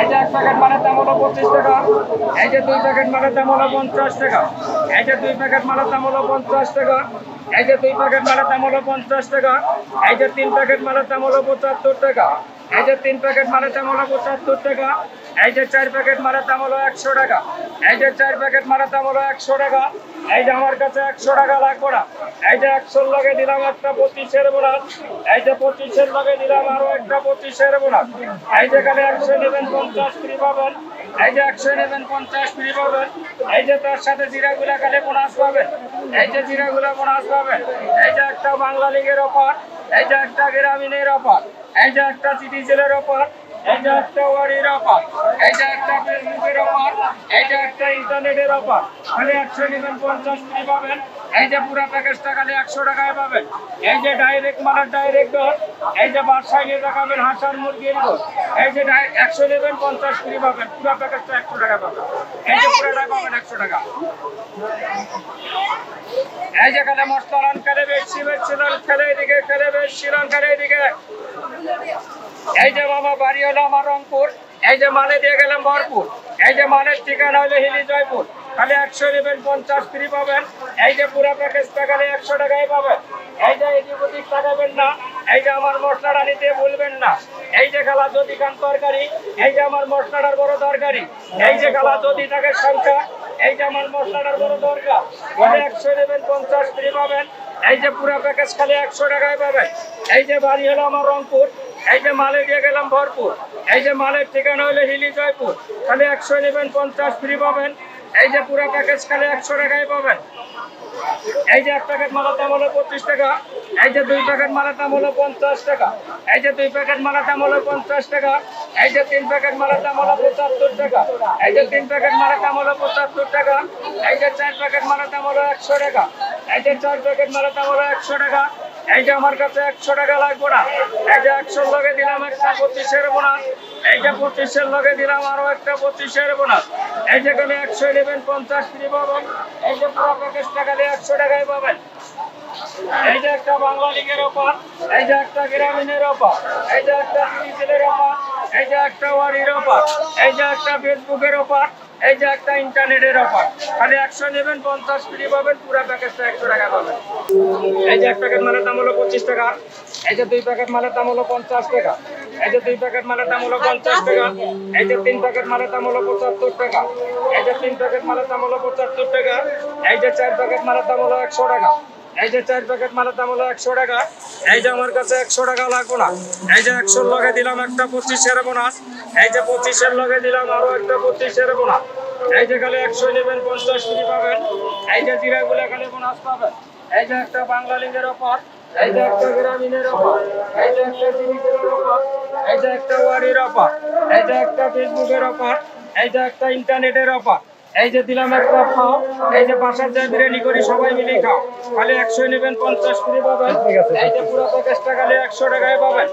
এই যে এক প্যাকেট মালের দাম হলো পঁচিশ টাকা। এই যে দুই প্যাকেট মালের দাম হলো পঞ্চাশ টাকা। এই যে দুই প্যাকেট মালের দাম হলো পঞ্চাশ টাকা। এই যে দুই প্যাকেট মালের দাম হলো পঞ্চাশ টাকা। এই যে তিন প্যাকেট মালের দাম হলো পঁচাত্তর টাকা। এই যে তিন প্যাকেট মালের দাম হলো পঁচাত্তর টাকা এই যে চার প্যাকেট মালের দাম হলো একশো টাকা এই যে চার প্যাকেট মালের দাম হলো একশো টাকা এই যে আমার কাছে একশো টাকা লাগবে না এই যে একশোর লগে দিলাম একটা পঁচিশের বোনাস এই যে পঁচিশের লগে দিলাম আরও একটা পঁচিশের বোনাস এই যে এখানে একশো নেবেন পঞ্চাশ ফ্রি পাবেন এই যে একশো নেবেন পঞ্চাশ ফ্রি পাবেন এই যে তার সাথে জিরাগুলা খালে বোনাস পাবেন এই যে জিরাগুলা বোনাস পাবেন এই যে একটা বাংলা লিগের অফার এই যে একটা গ্রামীণের অফার এই যে একটা সিটিজেলের অফার এই যে একটা ওয়ারির অফার এই যে একটা ফেসবুকের অফার এই যে একটা ইন্টারনেটের অফার। খালি একশো নেবেন, পঞ্চাশ ফ্রি পাবেন। এই যে পুরো প্যাকেজটা খালি একশো টাকায় পাবেন। এই যে ডাইরেক্ট মানের ডাইরেক্ট দর এই যে বাসায় নিয়ে দেখাবেন হাঁসার মুরগির দর এই যে একশো নেবেন, পঞ্চাশ ফ্রি পাবেন। পুরো প্যাকেজটা একশো টাকা পাবেন। এই যে পুরোটা পাবেন একশো টাকা। এই যে খেলে মশলা রান খেলে বেশি বেশি রান খেলে এদিকে, খেলে বেশি রান খেলে এদিকে। এই যে মামা বাড়ি হলো আমার রংপুর। এই যে মালে দিয়ে গেলাম ভরপুর এই যে মালের ঠিকানা হলো হিলি জয়পুর খালি একশো নেবেন পঞ্চাশ ফ্রি পাবেন এই যে পুরো প্যাকেজটা খালি একশো টাকায় পাবেন এই যে এদিক ওদিক তাকাবেন না এই যে আমার মশলাটা নিতে ভুলবেন না এই যে খেলা যদি খান তরকারি এই যে আমার মশলাটার বড় তরকারি এই যে খেলা যদি থাকে সংখ্যা এই যে আমার মশলাটার বড় দরকার খালি একশো নেবেন পঞ্চাশ ফ্রি পাবেন এই যে পুরা প্যাকেজ খালি একশো টাকায় পাবেন এই যে বাড়ি হলো আমার রংপুর এই যে মালে দিয়ে গেলাম ভরপুর এই যে মালের ঠিকানা হলো হিলি জয়পুর খালি একশো নেবেন পঞ্চাশ ফ্রি পাবেন এই যে পুরো প্যাকেজ খালি একশো টাকায় পাবেন এই যে এক প্যাকেট মালার দাম হলো পঁচিশ টাকা এই যে দুই প্যাকেট মালার দাম হলো পঞ্চাশ টাকা এই যে দুই প্যাকেট মালার দাম হলো পঞ্চাশ টাকা এই যে তিন প্যাকেট মালার দাম হলো পঁচাত্তর টাকা এই যে তিন প্যাকেট মালার দাম হলো পঁচাত্তর টাকা এই যে চার প্যাকেট মালার দাম হলো একশো টাকা এই যে চার প্যাকেট মালার দাম হলো একশো টাকা এই যে আমার কাছে একশো টাকা লাগবে না। এই যে একশোর লগে দিলাম একটা পঁচিশের বোনাস। এই যে পঁচিশের লগে দিলাম আরও একটা পঁচিশের বোনাস। এই যে এখানে একশো নেবেন পঞ্চাশ ফ্রি পাবেন। এই যে পুরো প্যাকেজ টাকা দিয়ে একশো টাকায় পাবেন। এই যে একটা বাংলা লিগের অফার এই যে একটা গ্রামীণের অফার এই যে একটা সিরিজের অফার এই যে একটা ওয়ারির অফার এই যে একটা ফেসবুকের অফার এই যে একটা ইন্টারনেটের অফার খালি একশো নেবেন, পঞ্চাশ ফ্রি পাবেন, পুরো প্যাকেজটা একশো টাকা পাবেন। এই যে এক প্যাকেট মালের দাম হলো পঁচিশ টাকা, এই যে দুই প্যাকেট মালের দাম হলো পঞ্চাশ টাকা, এই যে দুই প্যাকেট মালের দাম হলো পঞ্চাশ টাকা, এই যে তিন প্যাকেট মালের দাম হলো পঁচাত্তর টাকা, এই যে তিন প্যাকেট মালের দাম হলো পঁচাত্তর টাকা, এই যে চার প্যাকেট মালের দাম হলো একশো টাকা। এই যে চার প্যাকেট মালের দাম হলো একশো টাকা এই যে আমার কাছে একশো টাকা লাগবে না এই যে একশোর লগে দিলাম একটা পঁচিশের বোনাস এই যে পঁচিশের লগে দিলাম আরও একটা পঁচিশের বোনাস এই যে খালি একশো নেবেন পঞ্চাশ ফ্রি পাবেন এই যে জিরাগুলো খালি বোনাস পাবেন এই যে একটা বাংলা লিগের অফার এই যে একটা গ্রামীণের অফার এই যে একটা জিনিসের অফার এই যে একটা ওয়ারির অফার এই যে একটা ফেসবুকের অফার এই যে একটা ইন্টারনেটের অফার এই যে দিলাম একটা খাও এই যে বাসার যা বিরিয়ানি করি সবাই মিলে খাও। খালি একশো নেবেন পঞ্চাশ কুড়ি পাবেন। এই যে পুরো পঞ্চাশ টাকা একশো টাকায় পাবেন।